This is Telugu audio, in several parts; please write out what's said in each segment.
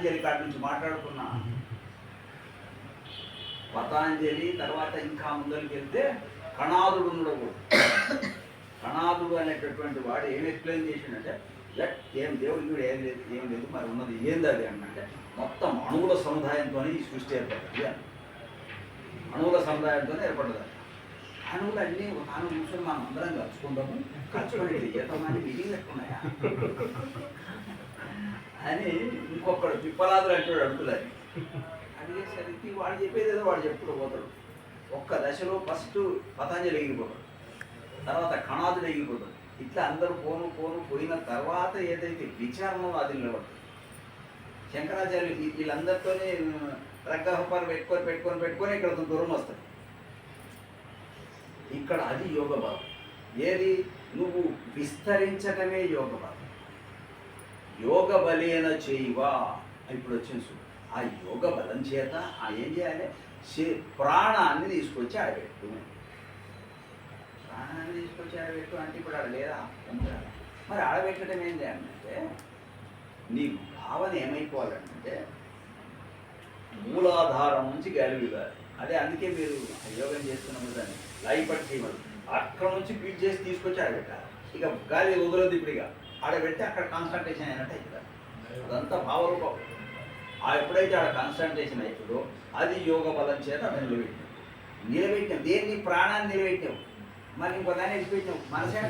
పతాంజలి కాడి నుంచి మాట్లాడుకున్నా. పతాంజలి తర్వాత ఇంకా ముందరికి వెళ్తే కణాదుడు ఉండవు కణాదుడు అనేటటువంటి వాడు ఏం ఎక్స్ప్లెయిన్ చేసిండంటే ఏం దేవుడి కూడా ఏం లేదు ఏం లేదు మరి ఉన్నది ఏంది అది? అంటే మొత్తం అణువుల సముదాయంతోనే ఈ సృష్టి ఏర్పడుతుంది అణువుల సముదాయంతోనే ఏర్పడదు అణువులు అన్ని తాను కూర్చొని మనం అందరం కలుసుకుంటాము కలుసుకొని మిగిలినట్టున్నాయా? అని ఇంకొకడు పిప్పలాదులు అంటాడు అడుగులని అడిగేసరికి వాడు చెప్పేది ఏదో వాడు చెప్పుకుంటూ పోతాడు. ఒక్క దశలో ఫస్ట్ పతాంజలి ఎగిరిపోతాడు. తర్వాత కణాదులు ఎగిరిపోతాడు. ఇట్లా అందరూ పోను పోను పోయిన తర్వాత ఏదైతే విచారణలో అది నిలబడుతుంది. శంకరాచార్యులు వీళ్ళందరితోనే రగ్గహపర్ పెట్టుకొని పెట్టుకొని పెట్టుకొని ఇక్కడ దూరం వస్తుంది ఇక్కడ అది యోగ భావం ఏది? నువ్వు విస్తరించటమే యోగ భావం యోగ బలేన చేయవా ఇప్పుడు వచ్చింది చూడు. ఆ యోగ బలం చేత ఆ ఏం చేయాలి? ప్రాణాన్ని తీసుకొచ్చి ఆడబెట్టు ప్రాణాన్ని తీసుకొచ్చి ఆడబెట్టు అంటే ఇప్పుడు ఆడ లేదా? మరి ఆడబెట్టడం ఏంటి అంటే నీ భావన ఏమైపోవాలంటే మూలాధారం నుంచి గాలి అదే అందుకే మీరు యోగం చేస్తున్నప్పుడు దాన్ని లైపట్ చేయమని అక్కడ నుంచి ఫీడ్ చేసి తీసుకొచ్చి ఆడబెట్టాలి ఇక గాలి వదలదు ఇప్పుడు ఇక. ఆడబెడితే అక్కడ కాన్సన్ట్రేషన్ అయినట్టు అవుతుంది అదంతా భావరూపం. ఆ ఎప్పుడైతే ఆడ కాన్సన్ట్రేషన్ అవుతుందో అది యోగ బలం చేత అక్కడ నిలబెట్టాం నిలబెట్టాం దేన్ని? ప్రాణాన్ని నిలబెట్టాం మరి ఇంకో దాన్ని ఎడిపెట్టాం మనసే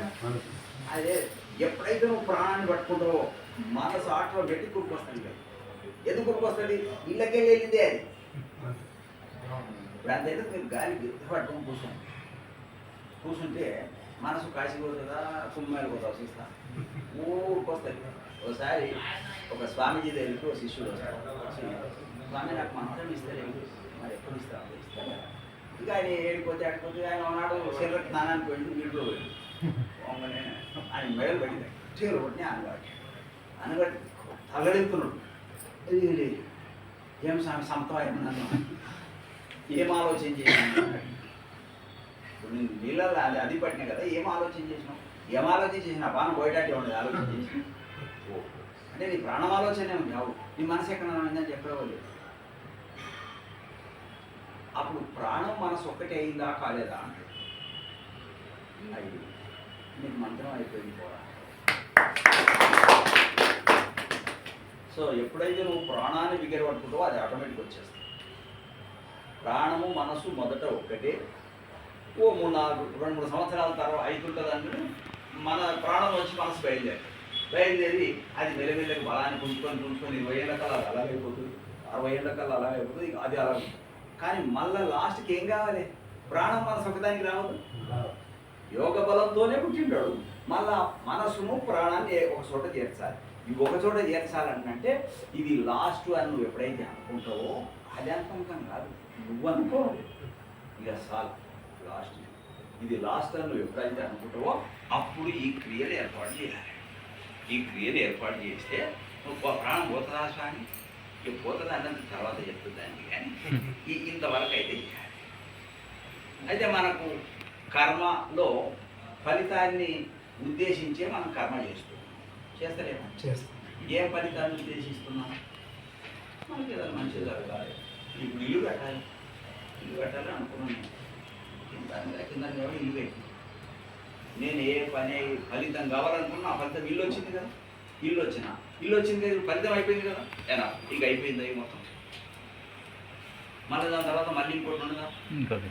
అదే. ఎప్పుడైతే నువ్వు ప్రాణాన్ని పట్టుకుంటావో మనసు ఆటలో పెట్టి కురుకొస్తుంది ఇక. ఎందుకు కురుకొస్తుంది ఇళ్ళకే వెళ్ళిందే అది. ఇప్పుడు అంతైతే మీరు గాలి పట్టుకొని కూర్చోండి కూర్చుంటే మనసు కాసిపోతుందా? కుమ్మాయిలు పోతా చూస్తా. ఊరుకొస్తుంది ఒకసారి ఒక స్వామీజీ దగ్గరికి ఒక శిష్యుడు వస్తాడు. స్వామి నాకు మంత్రం ఇస్తలేదు. మరి ఎప్పుడు ఇస్తాను ఇస్తాను ఇంకా ఆయన ఏడిపోతే ఆడిపోతే ఆయన ఉన్నాడు శరీర స్నానానికి పోయింది నీళ్ళు పోయింది పోగానే ఆయన మెడలు పడింది. చీర కొట్టి అనగాడు అనగట్టి తగడింపున్నాడు ఏం స్వామి సంతం నన్ను ఏం ఆలోచన చేయాలి? ఇప్పుడు నేను నీళ్ళల్లో అది అది పట్టినా కదా ఏం ఆలోచన చేసినావు? ఏం ఆలోచన చేసినా బాగా పోయేటట్టు ఉండదు ఆలోచన చేసి ఓ అంటే నీ ప్రాణం ఆలోచనే ఉంది అవు నీ మనసు ఎక్కడ ఉందని చెప్పేవాళ్ళు అప్పుడు ప్రాణం మనసు ఒక్కటే అయిందా కాలేదా అంటే? అయ్యి నీకు మంత్రం అయిపోయింది పోరా. సో ఎప్పుడైతే నువ్వు ప్రాణాన్ని బిగరపట్టుకుంటావో అది ఆటోమేటిక్ వచ్చేస్తుంది. ప్రాణము మనసు మొదట ఒక్కటే. ఓ మూడు నాలుగు రెండు మూడు సంవత్సరాల తర్వాత అవుతుంటుంది అంటే మన ప్రాణం వచ్చి మనసు బయలుదేరి బయలుదేరి అది మెల్లమెల్లగా బలాన్ని పుంజుకొని పుంజుకొని ఇరవై ఏళ్ళ కల్లా అది అలాగైపోతుంది అరవై ఏళ్ళ కల్లా అలాగైపోతుంది ఇక అది అలా కానీ మళ్ళీ లాస్ట్కి ఏం కావాలి? ప్రాణం మనసు ఒకదానికి రావద్దు? యోగ బలంతోనే పుట్టింటాడు. మళ్ళా మనసును ప్రాణాన్ని ఒక చోట చేర్చాలి. ఇవి ఒక చోట చేర్చాలంటే ఇది లాస్ట్ అని నువ్వు ఎప్పుడైతే అనుకుంటావో అది అనుకుంటాం కాదు. నువ్వు అనుకోవాలి. ఇక సాల్ లాస్ట్ ఇది లాస్ట్ అని నువ్వు ఎప్పుడైతే అనుకుంటావో అప్పుడు ఈ క్రియలు ఏర్పాటు చేయాలి. ఈ క్రియలు ఏర్పాటు చేస్తే నువ్వు ప్రాణం పోతుందా స్వామి? ఇక పోతుందా అన్నది తర్వాత చెప్తుందానికి కానీ ఈ ఇంతవరకు అయితే చేయాలి. అయితే మనకు కర్మలో ఫలితాన్ని ఉద్దేశించే మనం కర్మ చేస్తున్నాం. చేస్తలేమా? చేస్తాం ఏ ఫలితాన్ని ఉద్దేశిస్తున్నాం? మనకి ఏదైనా మంచి జరగాలి. ఇప్పుడు ఇల్లు కట్టాలి. ఇల్లు కట్టాలి అనుకున్నాను కింద కింద ఇల్లు కట్టి నేను ఏ పని ఫలితం కావాలనుకున్నా ఫలితం ఇల్లు వచ్చింది కదా. ఇల్లు వచ్చిన ఇల్లు వచ్చింది ఫలితం అయిపోయింది కదా. ఏనా ఇక అయిపోయింది అవి మొత్తం. మళ్ళీ దాని తర్వాత మళ్ళీ ఇంకోటి ఉండదా? ఇంకోటి.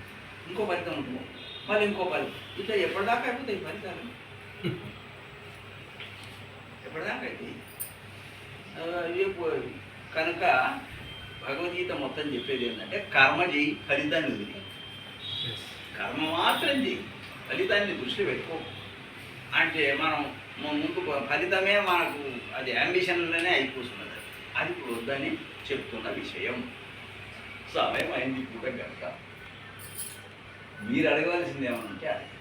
ఇంకో ఫలితం ఉంటుంది. మళ్ళీ ఇంకో ఫలితం. ఇట్లా ఎప్పటిదాకా అయిపోతాయి ఫలితాలు? ఎప్పటిదాకా అయితే కనుక భగవద్గీత మొత్తం చెప్పేది ఏంటంటే కర్మ చేయి ఫలితాన్ని వదిలి కర్మ మాత్రం చేయి ఫలితాన్ని దృష్టి పెట్టుకో. అంటే మనం మన ముందు ఫలితమే మనకు అది అంబిషన్లోనే అయిపోతున్నది. అది. ఇప్పుడు వద్దని చెప్తున్న విషయం. సమయం అయింది కూడా కనుక మీరు అడగవలసింది ఏమన్నా అడగ